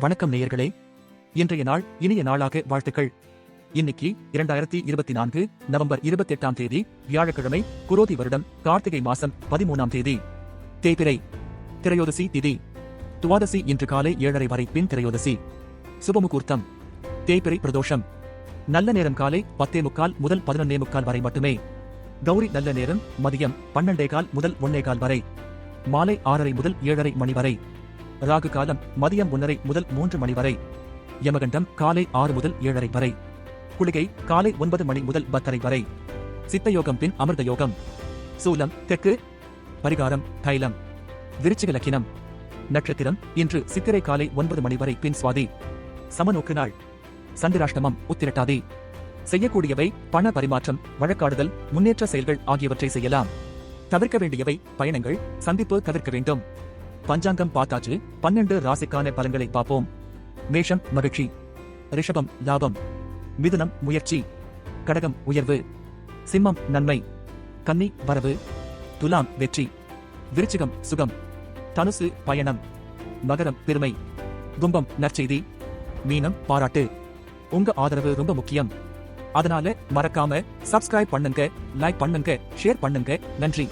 வணக்கம் நேயர்களே. இன்றைய நாள் இனிய நாளாக வாழ்த்துக்கள். இன்னைக்கு இரண்டாயிரத்தி இருபத்தி நான்கு நவம்பர் இருபத்தி எட்டாம் தேதி வியாழக்கிழமை குரோதி வருடம் கார்த்திகை மாசம் பதிமூணாம் தேதி. தேய்பிரை திரையோதசி திதி. துவாதசி இன்று காலை ஏழரை வரை பின் திரையோதசி. சுபமுகூர்த்தம். தேய்பிரை பிரதோஷம். நல்ல நேரம் காலை பத்தே முக்கால் முதல் பதினொன்னே முக்கால் வரை மட்டுமே. கௌரி நல்ல நேரம் மதியம் பன்னெண்டே கால் முதல் ஒன்னே கால் வரை. மாலை ஆறரை முதல் ஏழரை மணி வரை. ராகு காலம் மதியம் ஒன்றரை முதல் மூன்று மணி வரை. யமகண்டம் காலை ஆறு முதல் ஏழரை வரை. குளிகை காலை ஒன்பது மணி முதல் பத்தரை வரை. சித்த யோகம் பின் அமிர்த யோகம். சூலம் தெற்கு. பரிகாரம் தைலம். விருச்சிக லக்கினம். நட்சத்திரம் இன்று சித்திரை காலை ஒன்பது மணி வரை பின் சுவாதி. சமநோக்கு நாள். சந்திராஷ்டமம் உத்திரட்டாதி. செய்யக்கூடியவை பண பரிமாற்றம் வழக்காடுதல் முன்னேற்ற செயல்கள் ஆகியவற்றை செய்யலாம். தவிர்க்க வேண்டியவை பயணங்கள் சந்திப்பு தவிர்க்க வேண்டும். பஞ்சாங்கம் பார்த்தாச்சு. பன்னெண்டு ராசிக்கான பலன்களை பார்ப்போம். மேஷம் மகிழ்ச்சி. ரிஷபம் லாபம். மிதுனம் முயற்சி. கடகம் உயர்வு. சிம்மம் நன்மை. கன்னி வரவு. துலாம் வெற்றி. விருச்சிகம் சுகம். தனுசு பயணம். மகரம் பெருமை. கும்பம் நற்செய்தி. மீனம் பாராட்டு. உங்க ஆதரவு ரொம்ப முக்கியம். அதனால மறக்காம சப்ஸ்கிரைப் பண்ணுங்க லைக் பண்ணுங்க ஷேர் பண்ணுங்க. நன்றி.